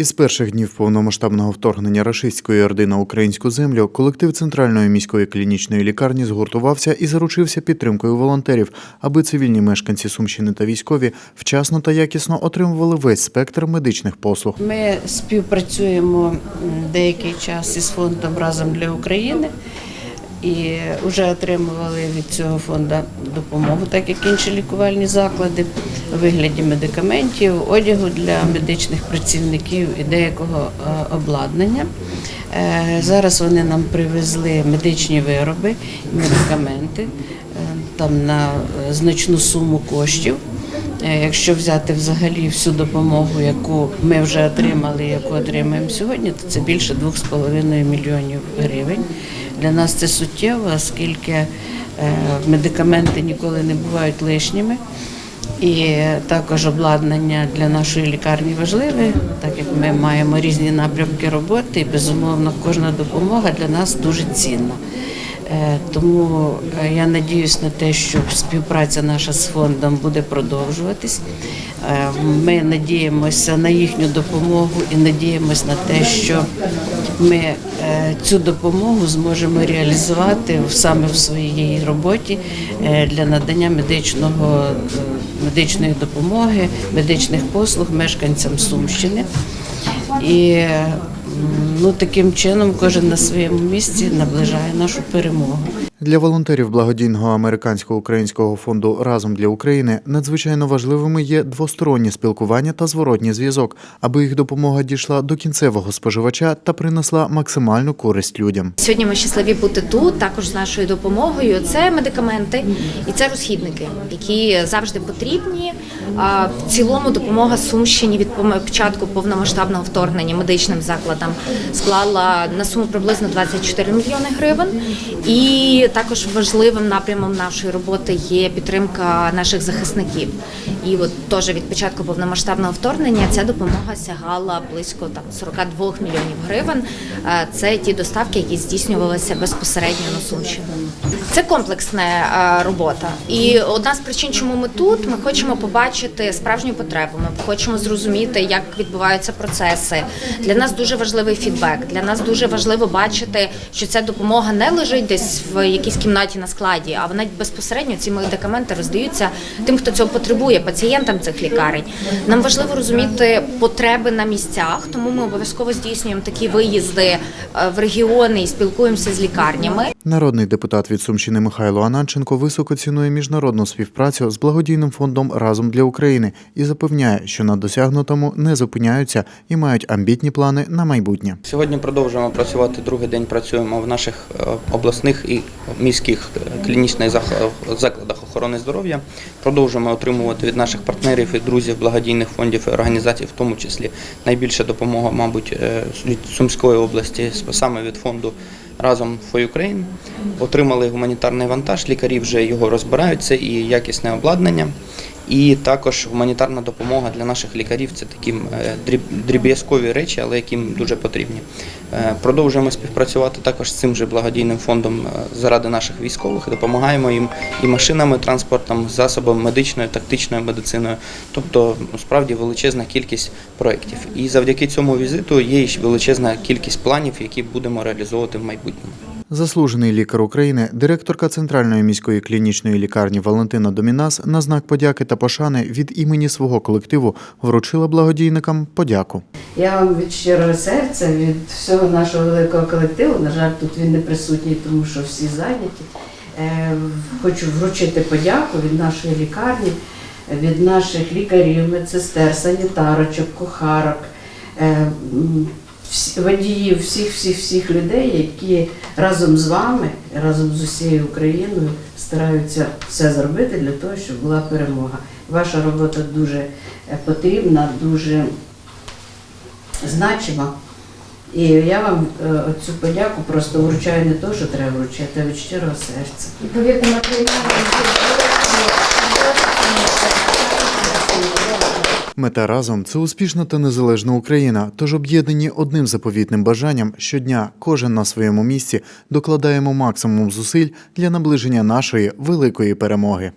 Із перших днів повномасштабного вторгнення рашистської орди на українську землю колектив центральної міської клінічної лікарні згуртувався і заручився підтримкою волонтерів, аби цивільні мешканці Сумщини та військові вчасно та якісно отримували весь спектр медичних послуг. Ми співпрацюємо деякий час із фондом разом для України і вже отримували від цього фонду допомогу, так як інші лікувальні заклади, у вигляді медикаментів, одягу для медичних працівників і деякого е, обладнання. Е, Зараз вони нам привезли медичні вироби, медикаменти е, там на значну суму коштів. Е, Якщо взяти взагалі всю допомогу, яку ми вже отримали, яку отримаємо сьогодні, то це більше 2,5 мільйонів гривень. Для нас це суттєво, оскільки е, медикаменти ніколи не бувають лишніми. І також обладнання для нашої лікарні важливе, так як ми маємо різні напрямки роботи, і безумовно кожна допомога для нас дуже цінна. Е, Тому е, я надіюсь на те, що співпраця наша з фондом буде продовжуватись. Е, Ми надіємося на їхню допомогу і надіємося на те, що ми цю допомогу зможемо реалізувати саме в своїй роботі для надання медичного, медичної допомоги, медичних послуг мешканцям Сумщини. І ну, таким чином кожен на своєму місці наближає нашу перемогу. Для волонтерів благодійного американсько-українського фонду Разом для України надзвичайно важливими є двостороннє спілкування та зворотній зв'язок, аби їх допомога дійшла до кінцевого споживача та принесла максимальну користь людям. Сьогодні ми щасливі бути тут, також з нашою допомогою. Це медикаменти і це розхідники, які завжди потрібні. В цілому допомога Сумщині від початку повномасштабного вторгнення медичним закладам склала на суму приблизно 24 мільйони гривень. І також важливим напрямом нашої роботи є підтримка наших захисників. І от теж від початку повномасштабного вторгнення ця допомога сягала близько там 42 мільйонів гривень. Е, Це ті доставки, які здійснювалися безпосередньо на Сумщину. Це комплексна е, робота. І одна з причин, чому ми тут, ми хочемо побачити справжню потребу. Ми хочемо зрозуміти, як відбуваються процеси. Для нас дуже важливий фідбек. Для нас дуже важливо бачити, що ця допомога не лежить десь в якійсь кімнаті на складі, а вона безпосередньо ці медикаменти роздаються тим, хто цього потребує, пацієнтам цих лікарень. Нам важливо розуміти потреби на місцях, тому ми обов'язково здійснюємо такі виїзди е, в регіони і спілкуємося з лікарнями. Народний депутат від Сумщини Михайло Ананченко високо цінує міжнародну співпрацю з благодійним фондом Разом для України і запевняє, що на досягнутому не зупиняються і мають амбітні плани на майбутнє. Сьогодні продовжуємо працювати. Другий день працюємо в наших е, обласних і міських е, клінічних закладах охорони здоров'я. Продовжуємо отримувати від наших партнерів і друзів благодійних фондів і організацій, в тому числі найбільша допомога, мабуть, е, від Сумської області, саме від фонду разом for Ukraine. Отримали гуманітарний вантаж. Лікарі вже його розбираються і якісне обладнання. І також гуманітарна допомога для наших лікарів це такі е, дріб'язкові речі, але які їм дуже потрібні. Е, Продовжуємо співпрацювати також з цим же благодійним фондом е, заради наших військових. Допомагаємо їм і машинами, транспортом, засобами медичною, тактичною медициною. Тобто ну, справді величезна кількість проєктів. І завдяки цьому візиту є величезна кількість планів, які будемо реалізовувати в майбутньому. Заслужений лікар України, директорка Центральної міської клінічної лікарні Валентина Домінас на знак подяки та пошани від імені свого колективу вручила благодійникам подяку. Я вам від щирого серця, від всього нашого великого колективу, на жаль, тут він не присутній, тому що всі зайняті. Е, Хочу вручити подяку від нашої лікарні, від наших лікарів, медсестер, санітарочок, кухарок, е, водіїв, всіх, всіх, всіх людей, які разом з вами, разом з усією Україною стараються все зробити для того, щоб була перемога. Ваша робота дуже е, потрібна, дуже значима. І я вам е, цю подяку просто вручаю не то, що треба вручати, а від щирого серця. І повірте, ми приймаємо Мета разом це успішна та незалежна Україна. Тож об'єднані одним заповітним бажанням щодня, кожен на своєму місці докладаємо максимум зусиль для наближення нашої великої перемоги.